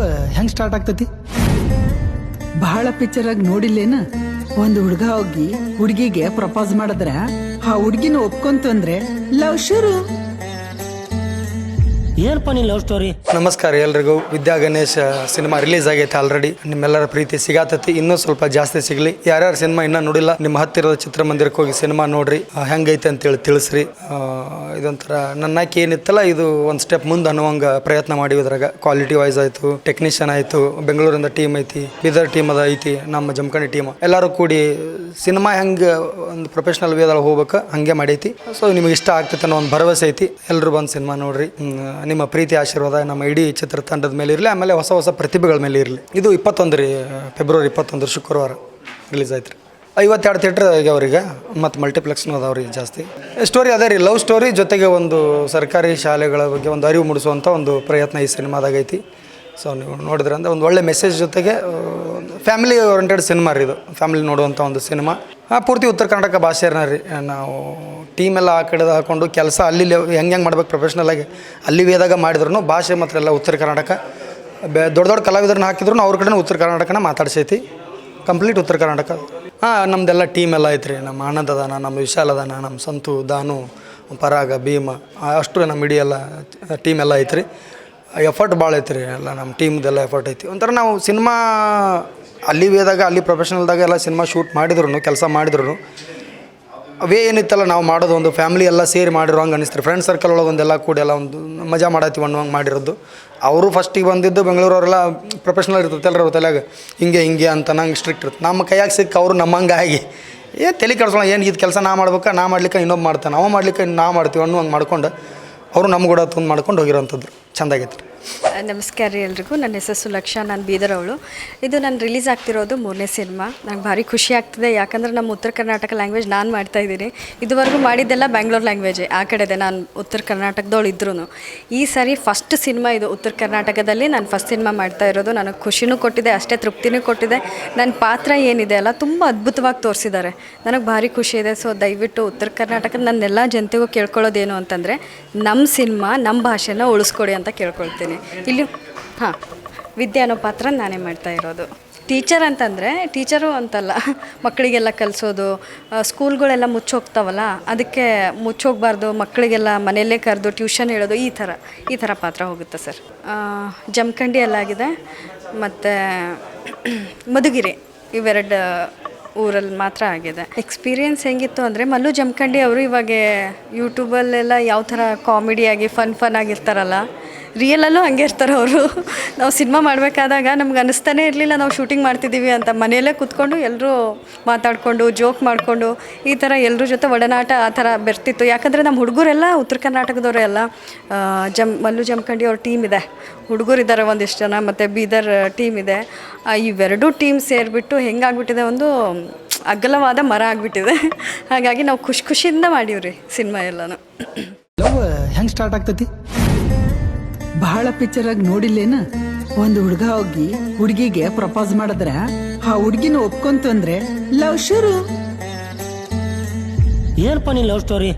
ಹೆಂಗ್ ಸ್ಟಾರ್ಟ್ ಆಗ್ತತಿ? ಬಹಳ ಪಿಕ್ಚರ್ ಆಗಿ ನೋಡಿಲ್ಲೇನ? ಒಂದ್ ಹುಡುಗ ಹೋಗಿ ಹುಡ್ಗಿಗೆ ಪ್ರಪೋಸ್ ಮಾಡಿದ್ರ, ಆ ಹುಡುಗಿನ ಒಪ್ಕೊಂತಂದ್ರೆ ಲವ್ ಶುರು. ಏನಪ್ಪ ನೀನ್ ಲವ್ ಸ್ಟೋರಿ ನಮಸ್ಕಾರ ಎಲ್ರಿಗೂ. ವಿದ್ಯಾ ಗಣೇಶ್ ಸಿನಿಮಾ ರಿಲೀಸ್ ಆಗೈತೆ ಆಲ್ರೆಡಿ ನಿಮ್ಮೆಲ್ಲರ ಪ್ರೀತಿ ಸಿಗಾತತಿ. ಇನ್ನೂ ಸ್ವಲ್ಪ ಜಾಸ್ತಿ ಸಿಗ್ಲಿ. ಯಾರ್ಯಾರು ಸಿನಿಮಾ ಇನ್ನೂ ನೋಡಿಲ್ಲ, ನಿಮ್ಮ ಹತ್ತಿರದ ಚಿತ್ರಮಂದಿರಕ್ಕೆ ಹೋಗಿ ಸಿನಿಮಾ ನೋಡ್ರಿ. ಹೆಂಗೈತೆ ಅಂತೇಳಿ ತಿಳಿಸ್ರಿ. ಇದೊಂಥರ ನನ್ನ ಆಯ್ಕೆ ಏನಿತ್ತಲ್ಲ, ಇದು ಒಂದು ಸ್ಟೆಪ್ ಮುಂದೆ ಅನ್ನುವಂಗ ಪ್ರಯತ್ನ ಮಾಡಿ ಇದ್ರಾಗ. ಕ್ವಾಲಿಟಿ ವೈಸ್ ಆಯಿತು ಟೆಕ್ನಿಷಿಯನ್ ಆಯಿತು, ಬೆಂಗಳೂರಿಂದ ಟೀಮ್ ಐತಿ ಬೀದರ್ ಟೀಮ್ ಅದ ಐತಿ, ನಮ್ಮ ಜಮಖಂಡಿ ಟೀಮ್ ಎಲ್ಲರೂ ಕೂಡಿ ಸಿನಿಮಾ ಹೆಂಗೆ ಒಂದು ಪ್ರೊಫೆಷನಲ್ ವೇದಾಗ ಹೋಗ್ಬೇಕು, ಹಂಗೆ ಮಾಡೈತಿ. ಸೊ ನಿಮಗೆ ಇಷ್ಟ ಆಗ್ತೈತೆ ಅನ್ನೋ ಒಂದು ಭರವಸೆ ಐತಿ. ಎಲ್ಲರೂ ಬಂದು ಸಿನಿಮಾ ನೋಡ್ರಿ. ನಿಮ್ಮ ಪ್ರೀತಿ ಆಶೀರ್ವಾದ ನಮ್ಮ ಇಡೀ ಚಿತ್ರತಂಡದ ಮೇಲೆ ಇರಲಿ, ಆಮೇಲೆ ಹೊಸ ಹೊಸ ಪ್ರತಿಭೆಗಳ ಮೇಲೆ ಇರಲಿ. ಇದು ಇಪ್ಪತ್ತೊಂದು ರೀ ಫೆಬ್ರವರಿ ಇಪ್ಪತ್ತೊಂದು ಶುಕ್ರವಾರ ರಿಲೀಸ್ ಆಯ್ತು ರೀ ಐವತ್ತೆರಡು ಥಿಯೇಟ್ರ್ ಆಗ್ಯಾವ್ರೀಗ ಮತ್ತು ಮಲ್ಟಿಪ್ಲೆಕ್ಸ್ನೂ ಅದಾವ್ರಿ ಜಾಸ್ತಿ. ಸ್ಟೋರಿ ಅದೇ ರೀ ಲವ್ ಸ್ಟೋರಿ ಜೊತೆಗೆ ಒಂದು ಸರ್ಕಾರಿ ಶಾಲೆಗಳ ಬಗ್ಗೆ ಒಂದು ಅರಿವು ಮೂಡಿಸುವಂಥ ಒಂದು ಪ್ರಯತ್ನ ಈ ಸಿನಿಮಾದಾಗೈತಿ ಸೊ ನೀವು ನೋಡಿದ್ರೆ ಅಂದ್ರೆ ಒಂದು ಒಳ್ಳೆ ಮೆಸೇಜ್ ಜೊತೆಗೆ ಫ್ಯಾಮಿಲಿ ಓರಿಯೆಂಟೆಡ್ ಸಿನಿಮಾ ರೀ ಇದು ಫ್ಯಾಮಿಲಿ ನೋಡುವಂಥ ಒಂದು ಸಿನಿಮಾ ಹಾಂ ಪೂರ್ತಿ ಉತ್ತರ ಕರ್ನಾಟಕ ಭಾಷೆನ ರೀ. ನಾವು ಟೀಮ್ ಎಲ್ಲ ಆ ಕಡೆ ಹಾಕೊಂಡು ಕೆಲಸ ಅಲ್ಲಿ ಹೆಂಗೆ ಹೆಂಗೆ ಮಾಡ್ಬೇಕು ಪ್ರೊಫೆಷ್ನಲಾಗಿ ಅಲ್ಲಿ ವೇದಾಗ ಮಾಡಿದ್ರು ಭಾಷೆ ಮಾತ್ರ ಎಲ್ಲ ಉತ್ತರ ಕರ್ನಾಟಕ. ಬೆ, ದೊಡ್ಡ ದೊಡ್ಡ ಕಲಾವಿದರನ್ನ ಹಾಕಿದ್ರು ಅವ್ರ ಕಡೆನೂ ಉತ್ತರ ಕರ್ನಾಟಕನ ಮಾತಾಡ್ಸೈತಿ. ಕಂಪ್ಲೀಟ್ ಉತ್ತರ ಕರ್ನಾಟಕ. ಹಾಂ ನಮ್ಮದೆಲ್ಲ ಟೀಮ್ ಎಲ್ಲ ಐತ್ರಿ. ನಮ್ಮ ಆನಂದ್ ಅದಾನ, ನಮ್ಮ ವಿಶಾಲ್ ಅದಾನ, ನಮ್ಮ ಸಂತು, ದಾನು, ಪರಾಗ, ಭೀಮ ಅಷ್ಟು ನಮ್ಮ ಇಡೀ ಎಲ್ಲ ಟೀಮ್ ಎಲ್ಲ ಐತ್ರಿ. ಎಫರ್ಟ್ ಭಾಳ ಐತ್ರಿ, ಎಲ್ಲ ನಮ್ಮ ಟೀಮ್ದೆಲ್ಲ ಎಫರ್ಟ್ ಐತಿ. ಒಂಥರ ನಾವು ಸಿನಿಮಾ ಅಲ್ಲಿ ವೇದಾಗ ಅಲ್ಲಿ ಪ್ರೊಫೆಷನಲ್ದಾಗ ಎಲ್ಲ ಸಿನಿಮಾ ಶೂಟ್ ಮಾಡಿದ್ರು ಕೆಲಸ ಮಾಡಿದ್ರು ಅವೇ ಏನಿತ್ತಲ್ಲ, ನಾವು ಮಾಡೋದು ಒಂದು ಫ್ಯಾಮಿಲಿ ಎಲ್ಲ ಸೇರಿ ಮಾಡಿರೋ ಹಂಗೆ ಅನಿಸ್ತಾರೆ. ಫ್ರೆಂಡ್ ಸರ್ಕಲ್ ಒಳಗೆ ಒಂದೆಲ್ಲ ಕೂಡಿ ಎಲ್ಲ ಒಂದು ಮಜಾ ಮಾಡತ್ತೀವಿ ಅನ್ನೋ ಹಂಗೆ ಮಾಡಿರೋದು. ಅವರು ಫಸ್ಟಿಗೆ ಬಂದಿದ್ದು ಬೆಂಗಳೂರವರೆಲ್ಲ ಪ್ರೊಫೆಷ್ನಲ್ ಇರ್ತದೆ ಎಲ್ಲರ ತಲೆಯಾಗ. ಹಿಂಗೆ ಹಿಂಗೆ ಅಂತ ನಂಗೆ ಸ್ಟ್ರಿಕ್ಟ್ ಇರುತ್ತೆ ನಮ್ಮ ಕೈಯಾಗ ಸಿಕ್ಕ ಅವರು ನಮ್ಮಂಗೆ ಆಗಿ ಏನು ತಲೆ ಕೆಡ್ಸೋಣ, ಏನು ಇದು ಕೆಲಸ ನಾ ಮಾಡ್ಬೇಕಾ, ನಾ ಮಾಡ್ಲಿಕ್ಕೆ ಇನ್ನೊಬ್ಬ ಮಾಡ್ತಾನೆ, ಅವ ಮಾಡ್ಲಿಕ್ಕೆ ನಾ ಮಾಡ್ತೀವಿ ಅನ್ನೋ ಹಂಗೆ ಮಾಡ್ಕೊಂಡು, ಅವರು ನಮ್ಮ ಕೂಡ ತಂದು ಮಾಡ್ಕೊಂಡು ಹೋಗಿರೋಂಥದ್ದು. ಚೆಂದಾಗೈತೆ ನಮಸ್ಕಾರ ರೀ ಎಲ್ರಿಗೂ. ನನ್ನ ಹೆಸರು ಸುಲಕ್ಷ, ನಾನು ಬೀದರ್ ಅವಳು. ಇದು ನಾನು ರಿಲೀಸ್ ಆಗ್ತಿರೋದು ಮೂರನೇ ಸಿನಿಮಾ ನಂಗೆ ಭಾರಿ ಖುಷಿ ಆಗ್ತಿದೆ. ಯಾಕಂದ್ರೆ ನಮ್ಮ ಉತ್ತರ ಕರ್ನಾಟಕ ಲ್ಯಾಂಗ್ವೇಜ್ ನಾನು ಮಾಡ್ತಾ ಇದ್ದೀನಿ. ಇದುವರೆಗೂ ಮಾಡಿದ್ದೆಲ್ಲ ಬ್ಯಾಂಗ್ಳೂರ್ ಲ್ಯಾಂಗ್ವೇಜೇ ಆ ಕಡೆದೆ ನಾನು ಉತ್ತರ ಕರ್ನಾಟಕದವಳು ಇದ್ರೂ ಈ ಸಾರಿ ಫಸ್ಟ್ ಸಿನಿಮಾ ಇದು ಉತ್ತರ ಕರ್ನಾಟಕದಲ್ಲಿ ನಾನು ಫಸ್ಟ್ ಸಿನಿಮಾ ಮಾಡ್ತಾ ಇರೋದು. ನನಗೆ ಖುಷಿನೂ ಕೊಟ್ಟಿದೆ, ಅಷ್ಟೇ ತೃಪ್ತಿನೂ ಕೊಟ್ಟಿದೆ. ನನ್ನ ಪಾತ್ರ ಏನಿದೆ ಅಲ್ಲ, ತುಂಬ ಅದ್ಭುತವಾಗಿ ತೋರಿಸಿದ್ದಾರೆ ನನಗೆ ಭಾರಿ ಖುಷಿ ಇದೆ. ಸೊ ದಯವಿಟ್ಟು ಉತ್ತರ ಕರ್ನಾಟಕದ ನನ್ನೆಲ್ಲ ಜನತೆಗೂ ಕೇಳ್ಕೊಳ್ಳೋದೇನು ಅಂತಂದರೆ ನಮ್ಮ ಸಿನಿಮಾ ನಮ್ಮ ಭಾಷೆನ ಉಳಿಸ್ಕೊಡಿ ಅಂತ ಕೇಳ್ಕೊಳ್ತೀನಿ. ಇಲ್ಲಿ ಹಾಂ, ವಿದ್ಯೆ ಅನ್ನೋ ಪಾತ್ರ ನಾನೇ ಮಾಡ್ತಾ ಇರೋದು. ಟೀಚರ್ ಅಂತಂದರೆ ಟೀಚರು ಅಂತಲ್ಲ, ಮಕ್ಕಳಿಗೆಲ್ಲ ಕಲಿಸೋದು ಸ್ಕೂಲ್ಗಳೆಲ್ಲ ಮುಚ್ಚೋಗ್ತಾವಲ್ಲ, ಅದಕ್ಕೆ ಮುಚ್ಚೋಗ್ಬಾರ್ದು, ಮಕ್ಕಳಿಗೆಲ್ಲ ಮನೆಯಲ್ಲೇ ಕರೆದು ಟ್ಯೂಷನ್ ಹೇಳೋದು ಈ ಥರ ಈ ಥರ ಪಾತ್ರ ಹೋಗುತ್ತೆ ಸರ್. ಜಮಖಂಡಿ ಎಲ್ಲಾಗಿದೆ ಮತ್ತು ಮಧುಗಿರಿ, ಇವೆರಡು ಊರಲ್ಲಿ ಮಾತ್ರ ಆಗಿದೆ. ಎಕ್ಸ್ಪೀರಿಯೆನ್ಸ್ ಹೆಂಗಿತ್ತು ಅಂದರೆ ಮಲ್ಲು ಜಮಖಂಡಿ ಅವರು ಇವಾಗ ಯೂಟ್ಯೂಬಲ್ಲೆಲ್ಲ ಯಾವ ಥರ ಕಾಮಿಡಿಯಾಗಿ ಫನ್ ಫನ್ ಆಗಿರ್ತಾರಲ್ಲ ರಿಯಲಲ್ಲೂ ಹಂಗೆ ಇರ್ತಾರೆ ಅವರು. ನಾವು ಸಿನಿಮಾ ಮಾಡಬೇಕಾದಾಗ ನಮ್ಗೆ ಅನ್ನಿಸ್ತಾನೆ ಇರಲಿಲ್ಲ, ನಾವು ಶೂಟಿಂಗ್ ಮಾಡ್ತಿದ್ದೀವಿ ಅಂತ. ಮನೆಯಲ್ಲೇ ಕೂತ್ಕೊಂಡು ಎಲ್ಲರೂ ಮಾತಾಡಿಕೊಂಡು ಜೋಕ್ ಮಾಡಿಕೊಂಡು, ಈ ಥರ ಎಲ್ಲರ ಜೊತೆ ಒಡನಾಟ ಆ ಥರ ಬರ್ತಿತ್ತು. ಯಾಕಂದರೆ ನಮ್ಮ ಹುಡುಗರೆಲ್ಲ ಉತ್ತರ ಕರ್ನಾಟಕದವರು ಎಲ್ಲ ಜಮ್, ಮಲ್ಲು ಜಮಖಂಡಿ ಅವ್ರ ಟೀಮ್ ಇದೆ. ಹುಡುಗರಿದ್ದಾರೆ ಒಂದಿಷ್ಟು ಜನ, ಮತ್ತು ಬೀದರ್ ಟೀಮ್ ಇದೆ. ಇವೆರಡೂ ಟೀಮ್ ಸೇರಿಬಿಟ್ಟು ಹೆಂಗಾಗ್ಬಿಟ್ಟಿದೆ ಒಂದು ಅಗಲವಾದ ಮರ ಆಗಿಬಿಟ್ಟಿದೆ. ಹಾಗಾಗಿ ನಾವು ಖುಷಿ ಖುಷಿಯಿಂದ ಮಾಡೀವ್ರಿ ಸಿನಿಮಾ ಎಲ್ಲನೂ. ಹೆಂಗ್ ಸ್ಟಾರ್ಟ್ ಆಗ್ತತಿ? ಬಹಳ ಪಿಕ್ಚರ್ ಆಗಿ ನೋಡಿಲ್ಲೇನ? ಒಂದ್ ಹುಡ್ಗ ಹೋಗಿ ಹುಡ್ಗಿಗೆ ಪ್ರಪೋಸ್ ಮಾಡಿದ್ರ, ಆ ಹುಡ್ಗಿನ ಒಪ್ಕೊಂತು ಅಂದ್ರೆ, ಲವ್ ಶುರು. ಏನಪ್ಪ ನೀನ್ ಲವ್ ಸ್ಟೋರಿ